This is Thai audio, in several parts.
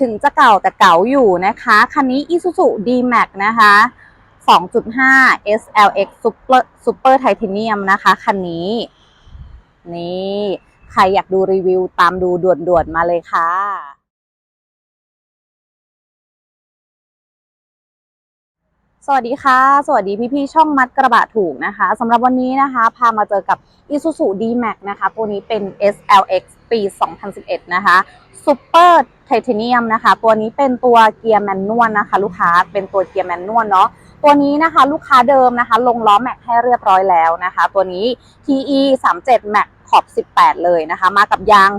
ถึงจะเก่าแต่เก่าอยู่นะคะ คันนี้ Isuzu D-Max นะคะ 2.5 SLX Super Super Titanium นะคะ คันนี้ นี่ ใครอยากดูรีวิวตามดูด่วนๆมาเลยค่ะ สวัสดีค่ะ สวัสดีพี่ๆช่องมัดกระบะถูกนะคะสำหรับวันนี้นะคะ พามาเจอกับ Isuzu D-Max นะคะ ตัวนี้เป็น SLX ปี 2011 นะคะ Super Titanium นะคะ ตัวนี้เป็นตัวเกียร์แมนนวลนะคะ ลูกค้าเป็นตัวเกียร์แมนนวลเนาะตัวนี้นะคะลูกค้าเดิมนะคะ ลงล้อแม็กให้เรียบร้อยแล้วนะคะ ตัวนี้ TE 37 Max ขอบ 18 เลยนะคะ มากับยาง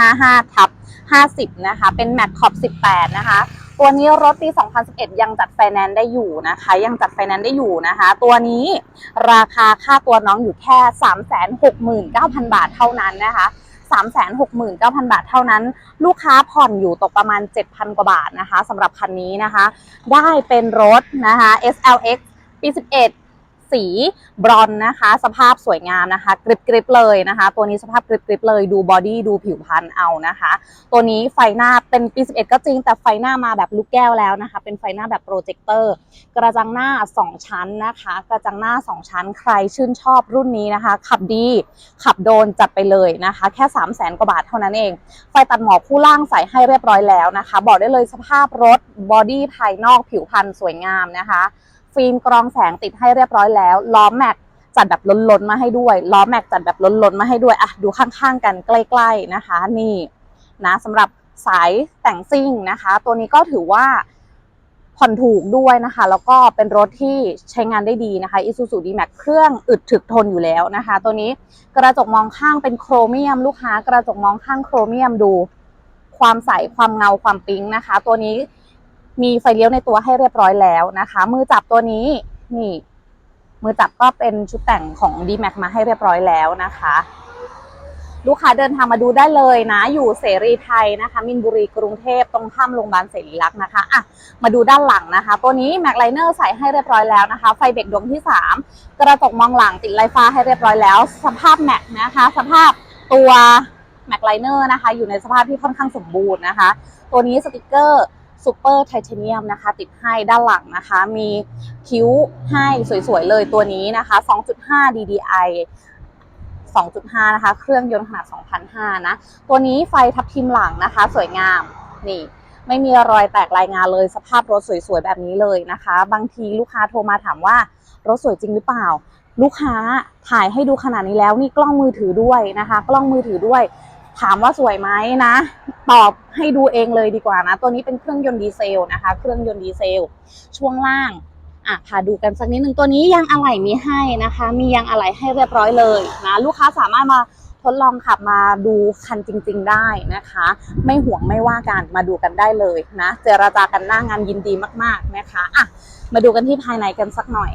255ทับ50 นะคะ เป็นแม็กขอบ 18 นะคะ ตัวนี้รถปี 2011 ยังจัดไฟแนนซ์ได้อยู่นะคะ ยังจัดไฟแนนซ์ได้อยู่นะคะ ตัวนี้ราคาค่าตัวน้องอยู่แค่ 369,000 บาทเท่านั้นนะคะ369,000 บาทเท่านั้น ลูกค้าผ่อนอยู่ตกประมาณ 7,000 กว่าบาทนะคะสำหรับคันนี้นะคะ ได้เป็นรถนะคะ SLX ปี 11 สีบรอนนะคะ สภาพสวยงามนะคะกริบกริบๆเลยนะคะ ตัวนี้สภาพกริบกริบๆเลยดูบอดี้ดูผิวพรรณเอานะคะ ตัวนี้ไฟหน้าเป็นปี 11 ก็จริง แต่ไฟหน้ามาแบบลูกแก้วแล้วนะคะ เป็นไฟหน้าแบบโปรเจคเตอร์กระจังหน้า 2 ชั้นนะคะ กระจังหน้า 2 ชั้นใครชื่นชอบรุ่นนี้นะคะ ขับดีขับโดนจัดไปเลยนะคะ แค่ 3 0 0แสนกว่าบาทเท่านั้นเอง ไฟตัดหมอกคู่ล่างใส่ให้เรียบร้อยแล้วนะคะ บอกได้เลยสภาพรถบอดี้ภายนอกผิวพรรณสวยงามนะคะ ฟิล์มกรองแสงติดให้เรียบร้อยแล้ว ล้อแม็กจัดแบบล้นๆมาให้ด้วย ล้อแม็กจัดแบบล้นๆมาให้ด้วยอะดูข้างๆกันใกล้ ๆนะคะ นี่นะสำหรับสายแต่งซิ่งนะคะ ตัวนี้ก็ถือว่าผ่อนถูกด้วยนะคะ แล้วก็เป็นรถที่ใช้งานได้ดีนะคะ Isuzu D-Max เครื่องอึดถึกทนอยู่แล้วนะคะ ตัวนี้กระจกมองข้างเป็นโครเมียม ลูกค้ากระจกมองข้างโครเมียมดู ความใสความเงาความปิ๊งนะคะ ตัวนี้ มีไฟเลี้ยวในตัวให้เรียบร้อยแล้วนะคะ มือจับตัวนี้นี่มือจับก็เป็นชุดแต่งของ d m a x มาให้เรียบร้อยแล้วนะคะ ลูกค้าเดินทางมาดูได้เลยนะ อยู่เสรีไทยนะคะ มินบุรีกรุงเทพตรงข้ามโรงพยาบาลเสรีรักษ์นะคะอะมาดูด้านหลังนะคะ ตัวนี้แม็กไลเนอร์ใส่ให้เรียบร้อยแล้วนะคะ ไฟเบรกดวงที่ 3 กระจกมองหลังติดไลฟ้าให้เรียบร้อยแล้ว สภาพแม็กนะคะ สภาพตัวแม็กไลเนอร์นะคะ อยู่ในสภาพที่ค่อนข้างสมบูรณ์นะคะ ตัวนี้สติกเกอร์ ซูเปอร์ไทเทเนียมนะคะ ติดให้ด้านหลังนะคะ มีคิ้วให้สวยๆเลยตัวนี้นะคะ 2.5 DDI 2.5 นะคะ เครื่องยนต์ขนาด 2,500 นะ ตัวนี้ไฟทับทิมหลังนะคะ สวยงาม นี่ ไม่มีรอยแตกรายงานเลย สภาพรถสวยๆ แบบนี้เลยนะคะ บางทีลูกค้าโทรมาถามว่ารถสวยจริงหรือเปล่า ลูกค้าถ่ายให้ดูขนาดนี้แล้ว นี่กล้องมือถือด้วยนะคะ กล้องมือถือด้วย ถามว่าสวยไหมนะ ตอบให้ดูเองเลยดีกว่านะ ตัวนี้เป็นเครื่องยนต์ดีเซลนะคะ เครื่องยนต์ดีเซล ช่วงล่างอะพาดูกันสักนิดหนึ่งตัวนี้ยางอะไหล่มีให้นะคะ มียางอะไหล่ให้เรียบร้อยเลยนะลูกค้าสามารถมาทดลองขับมาดูคันจริง ๆ ได้นะคะ ไม่ห่วงไม่ว่ากันมาดูกันได้เลยนะ เจรจากันหน้างานยินดีมากๆนะคะอะมาดูกันที่ภายในกันสักหน่อย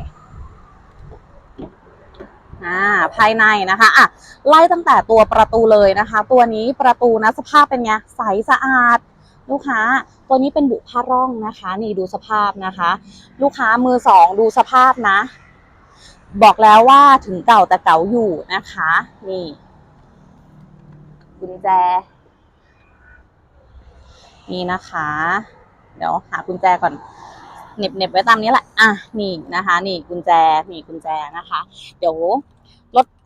อ่าภายในนะคะอะไล่ตั้งแต่ตัวประตูเลยนะคะ ตัวนี้ประตูนะสภาพเป็นไงใสสะอาด ลูกค้า ตัวนี้เป็นบุผ้าร่องนะคะ นี่ดูสภาพนะคะ ลูกค้ามือสองดูสภาพนะ บอกแล้วว่าถึงเก่าแต่เก่าอยู่นะคะ นี่กุญแจนี่นะคะ เดี๋ยวหากุญแจก่อนเน็บเน็บไว้ตามนี้แหละ อะ นี่นะคะ นี่กุญแจ นี่กุญแจนะคะ เดี๋ยว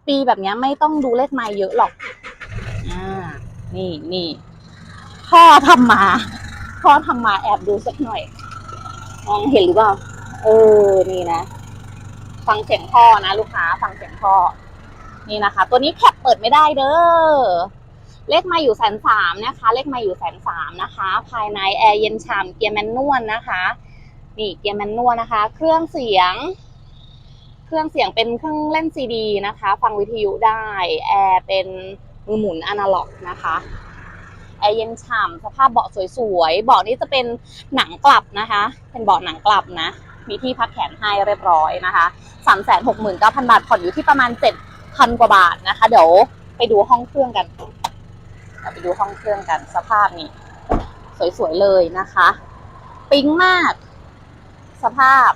ปีแบบเนี้ยไม่ต้องดูเลขไม้เยอะหรอก อ่า นี่นี่พ่อทำมาพ่อทำมาแอบดูสักหน่อย มองเห็นหรือเปล่า เออ นี่นะ ฟังเสียงพ่อนะลูกค้า ฟังเสียงพ่อ นี่นะคะ ตัวนี้แคปเปิดไม่ได้เด้อ เลขไมาอยู่แสนสามนะคะ เลขไมาอยู่แสนสามนะคะ ภายในแอร์เย็นฉ่ำเกียร์แมนนวลนะคะ นี่เกียร์แมนนวลนะคะ เครื่องเสียง เครื่องเสียงเป็นเครื่องเล่นซีดีนะคะ ฟังวิทยุได้ แอร์เป็นมือหมุนอนาล็อกนะคะแอร์เย็นฉ่ำสภาพเบาะสวยๆ เบาะนี้จะเป็นหนังกลับนะคะ เป็นเบาะหนังกลับนะ มีที่พักแขนให้เรียบร้อยนะคะ3 6 9 0 0 0 บาท ผ่อนอยู่ที่ประมาณ 7,000 กว่าบาทนะคะ เดี๋ยวไปดูห้องเครื่องกัน ไปดูห้องเครื่องกันสภาพนี้ สวยๆเลยนะคะ ปิ๊งมาก สภาพ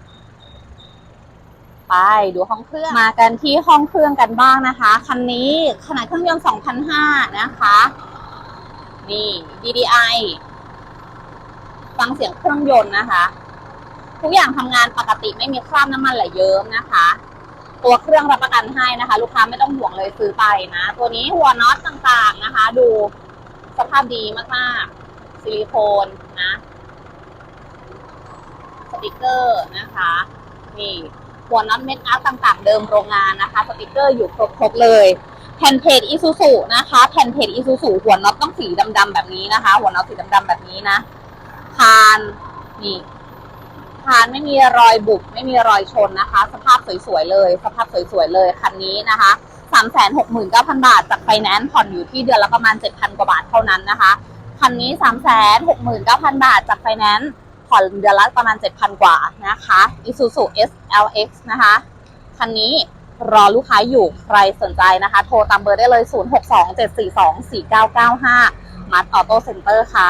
ไปดูห้องเครื่องมากันที่ห้องเครื่องกันบ้างนะคะคันนี้ขนาดเครื่องยนต์2,500นะคะ นี่ DDI ฟังเสียงเครื่องยนต์นะคะ ทุกอย่างทำงานปกติไม่มีคราบน้ำมันไหลเยิ้มนะคะ ตัวเครื่องรับประกันให้นะคะ ลูกค้าไม่ต้องห่วงเลยซื้อไปนะ ตัวนี้หัวน็อตต่างๆนะคะ ดูสภาพดีมากๆ ซิลิโคนนะ สติกเกอร์นะคะ นี่ หัวน็อตเม็ดอาร์ตต่างๆ เดิมโรงงานนะคะ สติกเกอร์อยู่ครบๆเลยแผ่นเพจอีซูซูนะคะ แผ่นเพจอีซูซูหัวน็อตต้องสีดำๆแบบนี้นะคะ หัวน็อตสีดำๆแบบนี้นะคานนี่คานไม่มีรอยบุบไม่มีรอยชนนะคะ สภาพสวยๆเลย สภาพสวยๆเลยคันนี้นะคะสามแสนหกหมื่นเก้าพันบาทจากไฟแนนซ์ผ่อนอยู่ที่เดือนละประมาณเจ็ดพันกว่าบาทเท่านั้นนะคะคันนี้สามแสนหกหมื่นเก้าพันบาทจากไฟแนนซ์ ผ่อนเดือนละประมาณเจ็ดพันกว่านะคะ Isuzu SLX นะคะ คันนี้รอลูกค้าอยู่ใครสนใจนะคะ โทรตามเบอร์ได้เลย 0627424995 มัดออโต้เซ็นเตอร์ค่ะ